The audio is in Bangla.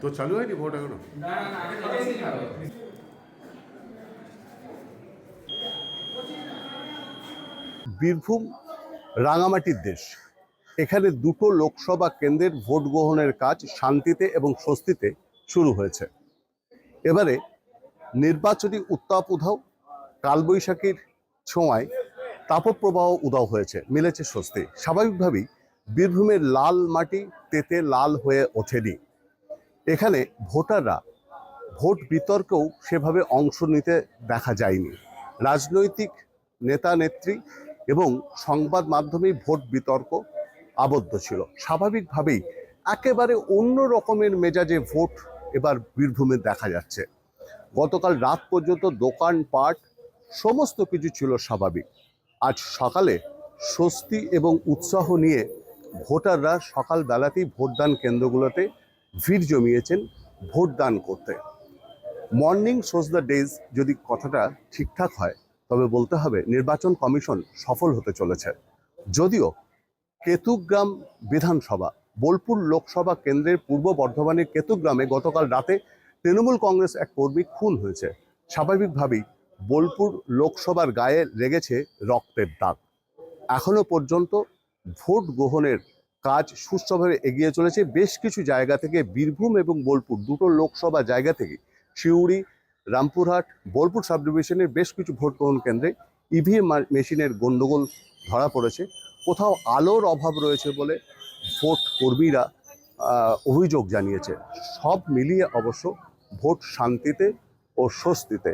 তো চালু হয়নি ভোট এখনও বীরভূম রাঙামাটির দেশ। এখানে দুটো লোকসভা কেন্দ্রের ভোট গ্রহণের কাজ শান্তিতে এবং স্বস্তিতে শুরু হয়েছে। এবারে নির্বাচনী উত্তাপ উধাও, কালবৈশাখীর ছোঁয়ায় তাপপ্রবাহ উদাও হয়েছে, মিলেছে স্বস্তি। স্বাভাবিকভাবেই বীরভূমের লাল মাটি তেতে লাল হয়ে ওঠেনি। এখানে ভোটাররা ভোট বিতর্কেও সেভাবে অংশ নিতে দেখা যায়নি। রাজনৈতিক নেতা নেত্রী এবং সংবাদ মাধ্যমেই ভোট বিতর্ক আবদ্ধ ছিল। স্বাভাবিকভাবেই একেবারে অন্য রকমের মেজাজে ভোট এবার বীরভূমে দেখা যাচ্ছে। গতকাল রাত পর্যন্ত দোকানপাট সমস্ত কিছু ছিল স্বাভাবিক। আজ সকালে স্বস্তি এবং উৎসাহ নিয়ে ভোটাররা সকালবেলাতেই ভোটদান কেন্দ্রগুলোতে ভিড় জমিয়েছেন ভোটদান করতে। মর্নিং শোজ দ্য ডেজ যদি কথাটা ঠিকঠাক হয়, তবে বলতে হবে নির্বাচন কমিশন সফল হতে চলেছে। যদিও কেতুগ্রাম বিধানসভা, বোলপুর লোকসভা কেন্দ্রের পূর্ব বর্ধমানের কেতুগ্রামে গতকাল রাতে তৃণমূল কংগ্রেস এক কর্মী খুন হয়েছে। স্বাভাবিকভাবেই বোলপুর লোকসভার গায়ে লেগেছে রক্তের দাগ। এখনও পর্যন্ত ভোট গ্রহণের কাজ সুস্থভাবে এগিয়ে চলেছে। বেশ কিছু জায়গা থেকে বীরভূম এবং বোলপুর, দুটো লোকসভা জায়গা থেকে সিউড়ি, রামপুরহাট, বোলপুর সাব ডিভিশনের বেশ কিছু ভোট গ্রহণ কেন্দ্রে ইভিএম মেশিনের গণ্ডগোল ধরা পড়েছে। কোথাও আলোর অভাব রয়েছে বলে ভোট কর্মীরা অভিযোগ জানিয়েছে। সব মিলিয়ে অবশ্য ভোট শান্তিতে ও স্বস্তিতে।